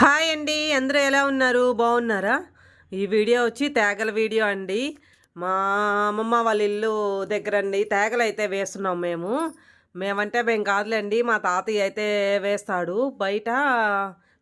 Hi అండి అందరూ ఎలా ఉన్నారు? బాగున్నారా? ఈ వీడియో వచ్చి తేగల వీడియో అండి. మా అమ్మమ్మ వాళ్ళ ఇల్లు దగ్గర అండి తేగలు అయితే వేస్తున్నాం మేము. మేమంటే మేము కాదులేండి మా తాతయ్య అయితే వేస్తాడు. బయట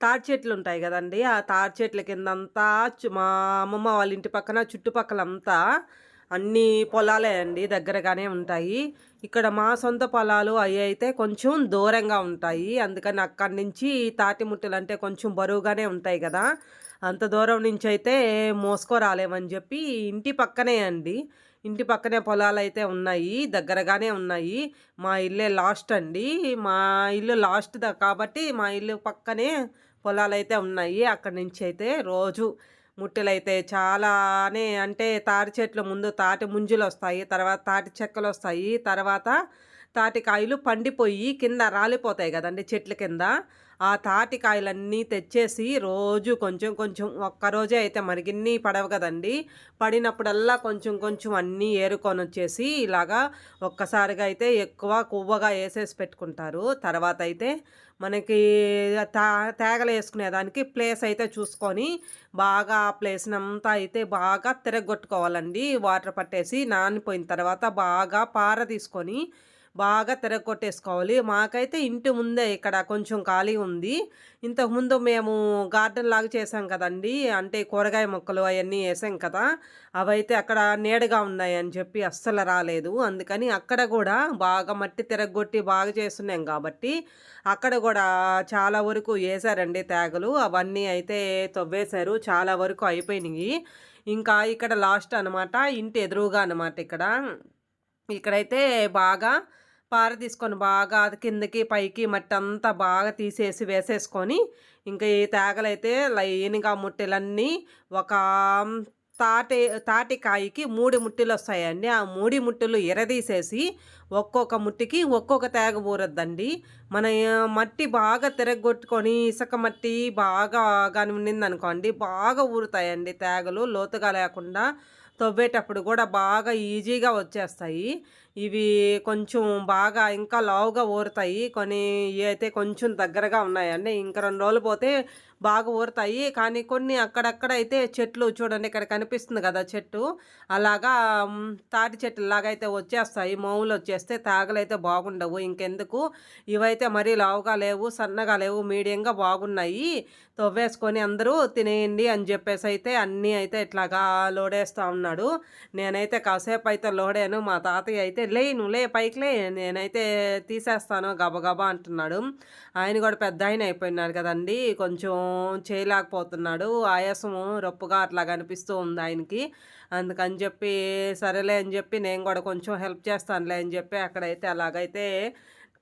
తాటి చెట్లు ఉంటాయి కదండి ఆ తాటి చెట్ల కిందంతా మా అమ్మమ్మ వాళ్ళ ఇంటి పక్కన చుట్టుపక్కలంతా అన్ని పొలాలే అండి దగ్గరగానే ఉంటాయి. ఇక్కడ మా సొంత పొలాలు అవి అయితే కొంచెం దూరంగా ఉంటాయి. అందుకని అక్కడి నుంచి తాటిముట్టలు అంటే కొంచెం బరువుగానే ఉంటాయి కదా. అంత దూరం నుంచి అయితే మోసుకోరాలేమని చెప్పి ఇంటి పక్కనే అండి. ఇంటి పక్కనే పొలాలు అయితే ఉన్నాయి దగ్గరగానే ఉన్నాయి. మా ఇల్లే లాస్ట్ అండి. మా ఇల్లు లాస్ట్ కాబట్టి మా ఇల్లు పక్కనే పొలాలు అయితే ఉన్నాయి. అక్కడి నుంచి అయితే రోజు ముట్టెలైతే చాలానే అంటే తాటి చెట్లు ముందు తాటి ముంజులు వస్తాయి తర్వాత తాటి చెక్కలు వస్తాయి తర్వాత తాటికాయలు పండిపోయి కింద రాలిపోతాయి కదండి చెట్ల కింద. ఆ తాటికాయలన్నీ తెచ్చేసి రోజు కొంచెం కొంచెం ఒక్కరోజే అయితే మరిగిన్ని పడవు కదండి. పడినప్పుడల్లా కొంచెం కొంచెం అన్నీ ఏరుకొని వచ్చేసి ఇలాగా ఒక్కసారిగా అయితే ఎక్కువ కొవ్వగా వేసేసి పెట్టుకుంటారు. తర్వాత అయితే మనకి తా తేగలు వేసుకునేదానికి ప్లేస్ అయితే చూసుకొని బాగా ఆ ప్లేస్ని అంతా అయితే బాగా తిరగొట్టుకోవాలండి. వాటర్ పట్టేసి నానిపోయిన తర్వాత బాగా పార తీసుకొని బాగా తిరగొట్టేసుకోవాలి. మాకైతే ఇంటి ముందే ఇక్కడ కొంచెం ఖాళీ ఉంది. ఇంతకుముందు మేము గార్డెన్ లాగా చేసాం కదండి. అంటే కూరగాయ మొక్కలు అవన్నీ వేసాం కదా. అవైతే అక్కడ నీడగా ఉన్నాయి అని చెప్పి అస్సలు రాలేదు. అందుకని అక్కడ కూడా బాగా మట్టి తిరగొట్టి బాగా చేస్తున్నాం కాబట్టి అక్కడ కూడా చాలా వరకు వేసారండి తేగలు. అవన్నీ అయితే తవ్వేశారు. చాలా వరకు అయిపోయినాయి. ఇంకా ఇక్కడ లాస్ట్ అనమాట ఇంటి ఎదురుగా అనమాట ఇక్కడ. ఇక్కడైతే బాగా పార తీసుకొని బాగా అది కిందకి పైకి మట్టి అంతా బాగా తీసేసి వేసేసుకొని ఇంకా ఈ తేగలైతే లైన్గా ముట్టెలన్నీ ఒక తాటి తాటికాయకి మూడు ముట్టెలు వస్తాయండి. ఆ మూడు ముట్టెలు ఎరదీసేసి ఒక్కొక్క ముట్టికి ఒక్కొక్క తేగ ఊరద్దండి మన మట్టి బాగా తిరగొట్టుకొని ఇసుక మట్టి బాగా కానీ ఉండిందనుకోండి బాగా ఊరుతాయండి తేగలు లోతుగా లేకుండా. తవ్వేటప్పుడు కూడా బాగా ఈజీగా వచ్చేస్తాయి. ఇవి కొంచెం బాగా ఇంకా లావుగా ఊరుతాయి. కొన్ని ఇవి అయితే కొంచెం దగ్గరగా ఉన్నాయండి ఇంకా రెండు రోజులు పోతే బాగా ఊరుతాయి. కానీ కొన్ని అక్కడక్కడ అయితే చెట్లు చూడండి ఇక్కడ కనిపిస్తుంది కదా చెట్టు. అలాగా తాటి చెట్లు లాగా అయితే వచ్చేస్తాయి. మౌలు వచ్చేస్తే తాగలైతే బాగుండవు. ఇంకెందుకు? ఇవైతే మరీ లావుగా లేవు సన్నగా లేవు మీడియంగా బాగున్నాయి. తవ్వేసుకొని అందరూ తినేయండి అని చెప్పేసి అయితే అన్నీ అయితే ఇట్లాగా లోడేస్తూ అన్నాడు నేనైతే కాసేపు అయితే లోడాను. మా తాతయ్య అయితే లే నువ్వు లే పైకి లే నేనైతే తీసేస్తాను గబగబా అంటున్నాడు. ఆయన కూడా పెద్ద ఆయన అయిపోయినాడు కదండి. కొంచెం చేయలేకపోతున్నాడు. ఆయాసము రొప్పుగా అట్లా కనిపిస్తూ ఉంది ఆయనకి. అందుకని చెప్పి సరేలే అని చెప్పి నేను కూడా కొంచెం హెల్ప్ చేస్తానులే అని చెప్పి అక్కడైతే అలాగైతే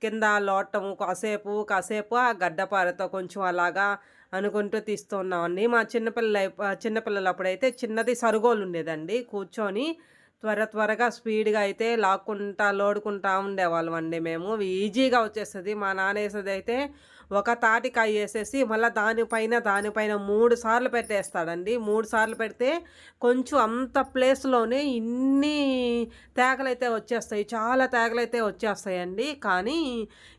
కింద లోటము కాసేపు కాసేపు ఆ గడ్డపారతో కొంచెం అలాగా అనుకుంటూ తీస్తూ ఉన్నామండి. మా చిన్నపిల్లల చిన్నపిల్లలు అప్పుడైతే చిన్నది సరుగోలు ఉండేదండి కూర్చొని త్వర త్వరగా స్పీడ్గా అయితే లాక్కుంటా లోడుకుంటా ఉండేవాళ్ళం అండి మేము. ఈజీగా వచ్చేస్తుంది. మా నాన్న వేసేది అయితే ఒక తాటికాయ వేసేసి మళ్ళీ దానిపైన దానిపైన మూడు సార్లు పెట్టేస్తాడండి. మూడు సార్లు పెడితే కొంచెం అంత ప్లేస్లోనే ఇన్ని తేగలైతే వచ్చేస్తాయి. చాలా తేగలైతే వచ్చేస్తాయండి. కానీ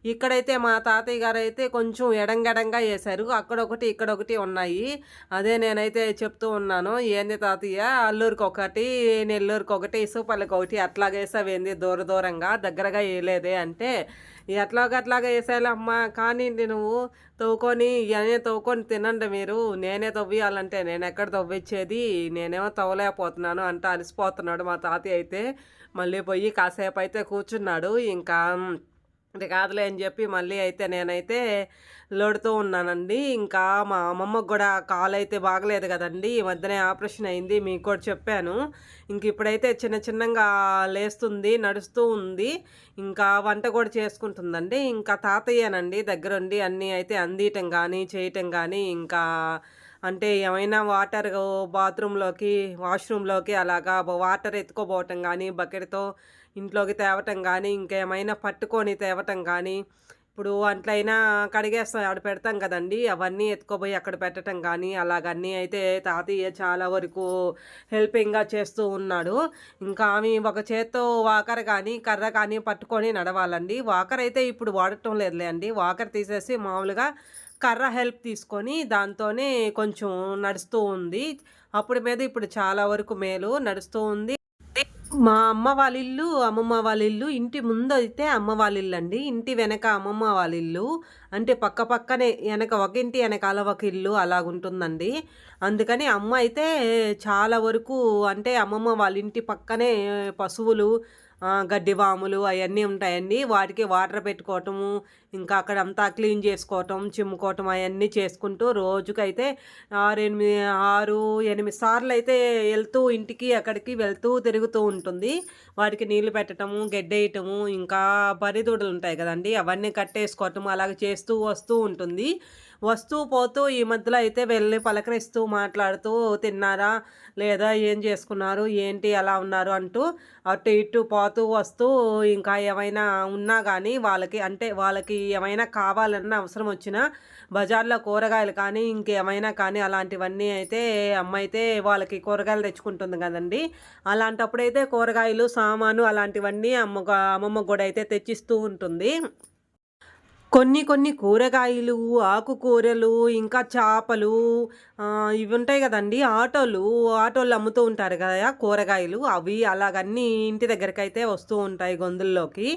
ఇక్కడైతే మా తాతయ్య గారు అయితే కొంచెం ఎడంగెడంగా వేశారు. అక్కడొకటి ఇక్కడొకటి ఉన్నాయి. అదే నేనైతే చెప్తూ ఉన్నాను. ఏంది తాతయ్య? అల్లూరికి ఒకటి నెల్లూరుకి ఒకటి ఇసుపల్లికి ఒకటి అట్లాగేసావేంది? దూర దూరంగా దగ్గరగా వేయలేదే అంటే ఎట్లాగ వేసేయాలమ్మా కానీ నువ్వు తవ్వుకొని ఇవన్నీ తవ్వుకొని తినండి మీరు. నేనే తవ్వియాలంటే నేను ఎక్కడ తవ్వించేది నేనేమో తవ్వలేకపోతున్నాను అంటే అలసిపోతున్నాడు మా తాతయ్య అయితే. మళ్ళీ పోయి కాసేపు అయితే కూర్చున్నాడు. ఇంకా ఇది కాదులే అని చెప్పి మళ్ళీ అయితే నేనైతే లోడుతూ ఉన్నానండి. ఇంకా మా అమ్మమ్మకు కూడా కాలు అయితే బాగలేదు కదండి. ఈ మధ్యనే ఆపరేషన్ అయింది మీకు కూడా చెప్పాను. ఇంక ఇప్పుడైతే చిన్న చిన్నగా లేస్తుంది నడుస్తూ ఉంది. ఇంకా వంట కూడా చేసుకుంటుందండి. ఇంకా తాతయ్యనండి దగ్గరుండి అన్నీ అయితే అందియటం కానీ చేయటం కానీ ఇంకా అంటే ఏమైనా వాటర్ బాత్రూంలోకి వాష్రూమ్లోకి అలాగా వాటర్ ఎత్తుకోపోవటం కానీ బకెట్తో ఇంట్లోకి తేవటం కానీ ఇంకేమైనా పట్టుకొని తేవటం కానీ ఇప్పుడు అట్లయినా కడిగేస్తాం ఆడ పెడతాం కదండి. అవన్నీ ఎత్తుకోపోయి అక్కడ పెట్టడం కానీ అలాగన్నీ అయితే తాతయ్య చాలా వరకు హెల్పింగ్గా చేస్తూ ఉన్నాడు. ఇంకా ఆమె ఒక చేత్తో వాకర్ కానీ కర్ర కానీ పట్టుకొని నడవాలండి. వాకర్ అయితే ఇప్పుడు వాడటం లేదులే అండి. వాకర్ తీసేసి మామూలుగా కర్ర హెల్ప్ తీసుకొని దాంతోనే కొంచెం నడుస్తూ ఉంది. అప్పుడు మీద ఇప్పుడు చాలా వరకు మేలు నడుస్తూ ఉంది. మా అమ్మ వాళ్ళ ఇల్లు అమ్మమ్మ వాళ్ళ ఇల్లు ఇంటి ముందు అయితే అమ్మ వాళ్ళ ఇల్లు అండి ఇంటి వెనక అమ్మమ్మ వాళ్ళ ఇల్లు. అంటే పక్క పక్కనే వెనక ఒక ఇంటి వెనకాల ఒక ఇల్లు అలాగుంటుందండి. అందుకని అమ్మ అయితే చాలా వరకు అంటే అమ్మమ్మ వాళ్ళ ఇంటి పక్కనే పశువులు గడ్డి వాములు అవన్నీ ఉంటాయండి. వాటికి వాటర్ పెట్టుకోవటము ఇంకా అక్కడ అంతా క్లీన్ చేసుకోవటం చిమ్ముకోవటం అవన్నీ చేసుకుంటూ రోజుకైతే ఆరు ఎనిమిది ఆరు ఎనిమిది సార్లు అయితే వెళ్తూ ఇంటికి అక్కడికి వెళ్తూ తిరుగుతూ ఉంటుంది. వాటికి నీళ్ళు పెట్టడము గెడ్డేయటము ఇంకా బరిదూడలు ఉంటాయి కదండి. అవన్నీ కట్టేసుకోవటం అలాగ చేస్తూ వస్తూ ఉంటుంది. వస్తూ పోతూ ఈ మధ్యలో అయితే వెళ్ళి పలకరిస్తూ మాట్లాడుతూ తిన్నారా లేదా ఏం చేసుకున్నారు ఏంటి ఎలా ఉన్నారు అంటూ అటు ఇటు పోతూ వస్తూ ఇంకా ఏమైనా ఉన్నా కానీ వాళ్ళకి అంటే వాళ్ళకి ఏమైనా కావాలన్న అవసరం వచ్చినా బజార్లో కూరగాయలు కానీ ఇంకేమైనా కానీ అలాంటివన్నీ అయితే అమ్మ అయితే వాళ్ళకి కూరగాయలు తెచ్చుకుంటుంది కదండి. అలాంటప్పుడైతే కూరగాయలు సామాను అలాంటివన్నీ అమ్మ అమ్మమ్మ కూడా అయితే తెచ్చిస్తూ ఉంటుంది. కొన్ని కొన్ని కూరగాయలు ఆకుకూరలు ఇంకా చేపలు ఇవి ఉంటాయి కదండి. ఆటోలు ఆటోలు అమ్ముతూ ఉంటారు కదా కూరగాయలు. అవి అలాగన్నీ ఇంటి దగ్గరికి అయితే వస్తూ ఉంటాయి గొంతుల్లోకి.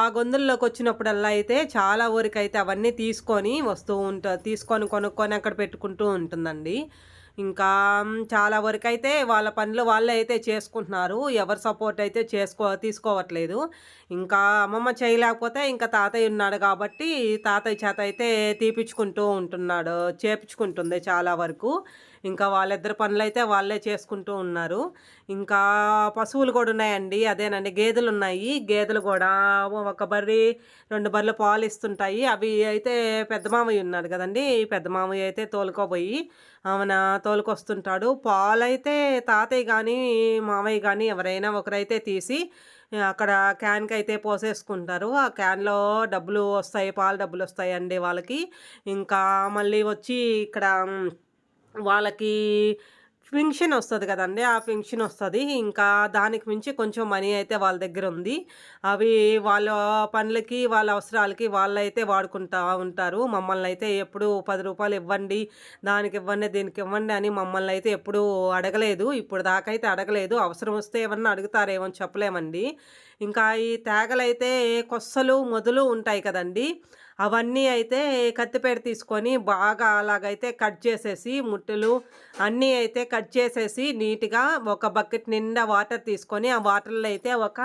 ఆ గొంతుల్లోకి వచ్చినప్పుడల్లా అయితే చాలా వరకు అయితే అవన్నీ తీసుకొని వస్తూ ఉంటా తీసుకొని కొనుక్కొని అక్కడ పెట్టుకుంటూ ఉంటుందండి. ఇంకా చాలా వరకు అయితే వాళ్ళ పనులు వాళ్ళే అయితే చేసుకుంటున్నారు. ఎవరు సపోర్ట్ అయితే చేసుకో తీసుకోవట్లేదు. ఇంకా అమ్మమ్మ చేయలేకపోతే ఇంకా తాతయ్య ఉన్నాడు కాబట్టి తాతయ్య చేత అయితే తీపిచ్చుకుంటూ ఉంటున్నాడు చేపించుకుంటుంది చాలా వరకు. ఇంకా వాళ్ళిద్దరు పనులు అయితే వాళ్ళే చేసుకుంటూ ఉన్నారు. ఇంకా పశువులు కూడా ఉన్నాయండి. అదేనండి గేదెలు ఉన్నాయి. గేదెలు కూడా ఒక బర్రి రెండు బర్రెలు పాలు ఇస్తుంటాయి. అవి అయితే పెద్ద మామయ్య ఉన్నాడు కదండి. పెద్ద మామయ్య అయితే తోలుకోబోయి ఆమెన తోలుకొస్తుంటాడు. పాలైతే తాతయ్య కానీ మామయ్య కానీ ఎవరైనా ఒకరైతే తీసి అక్కడ క్యాన్కి అయితే పోసేసుకుంటారు. ఆ క్యాన్లో డబ్బులు వస్తాయి పాలు డబ్బులు వస్తాయి అండి వాళ్ళకి. ఇంకా మళ్ళీ వచ్చి ఇక్కడ వాళ్ళకి ఫింక్షన్ వస్తుంది కదండి ఆ ఫింక్షన్ వస్తుంది. ఇంకా దానికి మించి కొంచెం మనీ అయితే వాళ్ళ దగ్గర ఉంది. అవి వాళ్ళ పనులకి వాళ్ళ అవసరాలకి వాళ్ళైతే వాడుకుంటా ఉంటారు. మమ్మల్ని అయితే ఎప్పుడు పది రూపాయలు ఇవ్వండి దానికి ఇవ్వండి దీనికి ఇవ్వండి అని మమ్మల్ని అయితే ఎప్పుడూ అడగలేదు. ఇప్పుడు దాకా అయితే అడగలేదు. అవసరం వస్తే ఏమన్నా అడుగుతారేమో చెప్పలేమండి. ఇంకా ఈ తేగలైతే కొస్సలు మొదలు ఉంటాయి కదండి. అవన్నీ అయితే కత్తిపేట తీసుకొని బాగా అలాగైతే కట్ చేసేసి ముట్టెలు అన్నీ అయితే కట్ చేసేసి నీట్గా ఒక బకెట్ నిండా వాటర్ తీసుకొని ఆ వాటర్లో అయితే ఒక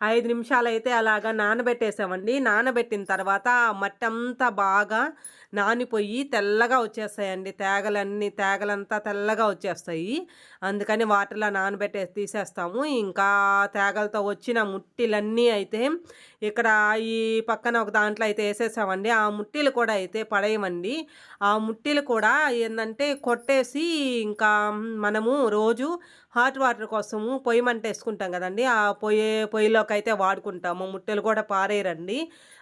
ఐదు నిమిషాలు అయితే అలాగా నానబెట్టేసామండి. నానబెట్టిన తర్వాత ఆ మట్టి అంతా బాగా నానిపోయి తెల్లగా వచ్చేస్తాయండి. తేగలన్నీ తేగలంతా తెల్లగా వచ్చేస్తాయి. అందుకని వాటర్లో నానబెట్టేసి తీసేస్తాము. ఇంకా తేగలతో వచ్చిన ముట్టిలన్నీ అయితే ఇక్కడ ఈ పక్కన ఒక దాంట్లో అయితే వేసేసామండి. ఆ ముట్టిలు కూడా అయితే పడేయమండి. ఆ ముట్టిలు కూడా ఏంటంటే కొట్టేసి ఇంకా మనము రోజు హాట్ వాటర్ కోసము పొయ్యి మంట వేసుకుంటాం కదండి. ఆ పొయ్యి పొయ్యిలోకి అయితే వాడుకుంటాము. ముట్టెలు కూడా పారేయరండి.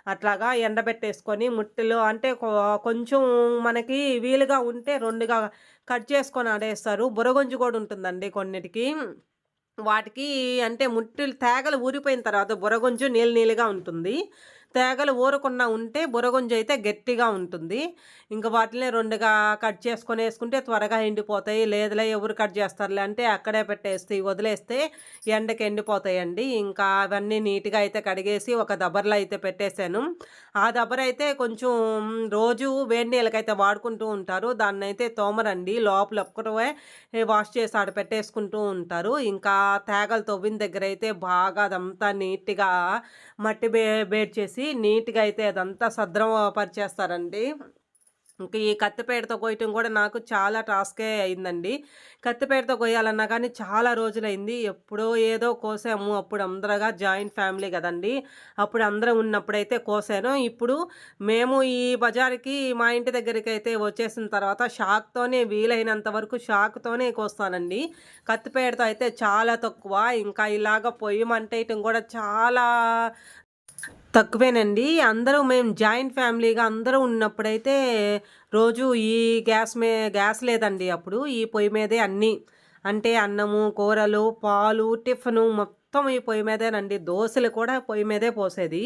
అట్లాగా ఎండబెట్టేసుకొని ముట్టెలు అంటే కొ- కొంచెం మనకి వీలుగా ఉంటే రెండుగా కట్ చేసుకొని ఆడేస్తారు. బురగొంజు కూడా ఉంటుందండి కొన్నిటికి. వాటికి అంటే ముట్టెలు తేగలు ఊరిపోయిన తర్వాత బురగొంజు నీళ్ళు నీళ్ళుగా ఉంటుంది. తేగలు ఊరకున్న ఉంటే బురగొంజు అయితే గట్టిగా ఉంటుంది. ఇంకా వాటిని రెండుగా కట్ చేసుకొని వేసుకుంటే త్వరగా ఎండిపోతాయి. లేదులే ఎవరు కట్ చేస్తారులే అంటే అక్కడే పెట్టేస్తే వదిలేస్తే ఎండకి ఎండిపోతాయండి. ఇంకా అవన్నీ నీట్గా అయితే కడిగేసి ఒక దబ్బర్లో అయితే పెట్టేశాను. ఆ దబ్బర అయితే కొంచెం రోజు వేడి నీళ్ళకైతే వాడుకుంటూ ఉంటారు. దాన్ని అయితే తోమరండి. లోపల ఒక్కటే వాష్ చేసి ఆడ పెట్టేసుకుంటూ ఉంటారు. ఇంకా తేగలు తవ్విన దగ్గర అయితే బాగా అదంతా నీట్గా మట్టి బే బేడ్ చేసి నీట్గా అయితే అదంతా సద్రం పరిచేస్తారండి. ఇంకా ఈ కత్తిపేటతో కొయ్యటం కూడా నాకు చాలా టాస్కే అయిందండి. కత్తిపేటతో కొయ్యాలన్నా కానీ చాలా రోజులైంది. ఎప్పుడో ఏదో కోసాము. అప్పుడు అందరగా జాయింట్ ఫ్యామిలీ కదండి. అప్పుడు అందరం ఉన్నప్పుడైతే కోసాను. ఇప్పుడు మేము ఈ బజార్కి మా ఇంటి దగ్గరికి అయితే వచ్చేసిన తర్వాత షాక్తోనే వీలైనంత వరకు షాక్తోనే కోస్తానండి. కత్తిపేటతో అయితే చాలా తక్కువ. ఇంకా ఇలాగ పొయ్యి మంటేయటం కూడా చాలా తక్కువేనండి. అందరూ మేము జాయింట్ ఫ్యామిలీగా అందరూ ఉన్నప్పుడైతే రోజు ఈ గ్యాస్ మే గ్యాస్ లేదండి అప్పుడు. ఈ పొయ్యి మీదే అన్నీ. అంటే అన్నము కూరలు పాలు టిఫిను మొత్తం ఈ పొయ్యి మీదేనండి. దోశలు కూడా పొయ్యి మీదే పోసేది.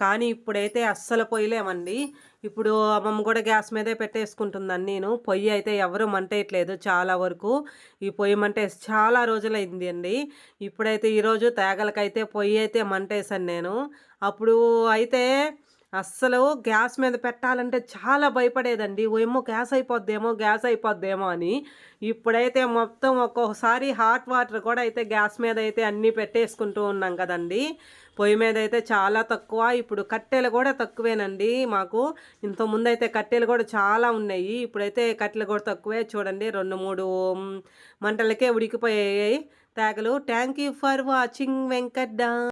కానీ ఇప్పుడైతే అస్సలు పొయ్యలేమండి ఇప్పుడు అమ్మమ్మ కూడా గ్యాస్ మీదే పెట్టేసుకుంటుందని నేను. పొయ్యి అయితే ఎవరు మంటేయట్లేదు చాలా వరకు. ఈ పొయ్యి మంటేసి చాలా రోజులైంది అండి. ఇప్పుడైతే ఈరోజు తేగలకైతే పొయ్యి అయితే మంటేసాను నేను. అప్పుడు అయితే అస్సలు గ్యాస్ మీద పెట్టాలంటే చాలా భయపడేదండి. ఏమో గ్యాస్ అయిపోద్దేమో గ్యాస్ అయిపోద్దేమో అని. ఇప్పుడైతే మొత్తం ఒక్కొక్కసారి హాట్ వాటర్ కూడా అయితే గ్యాస్ మీద అయితే అన్నీ పెట్టేసుకుంటూ ఉన్నాం కదండి. పొయ్యి మీద అయితే చాలా తక్కువ. ఇప్పుడు కట్టెలు కూడా తక్కువేనండి మాకు. ఇంతకుముందు అయితే కట్టెలు కూడా చాలా ఉన్నాయి. ఇప్పుడైతే కట్టెలు కూడా తక్కువే. చూడండి రెండు మూడు మంటలకే ఉడికిపోయాయి. తేగలు. Thank you for watching Venkat.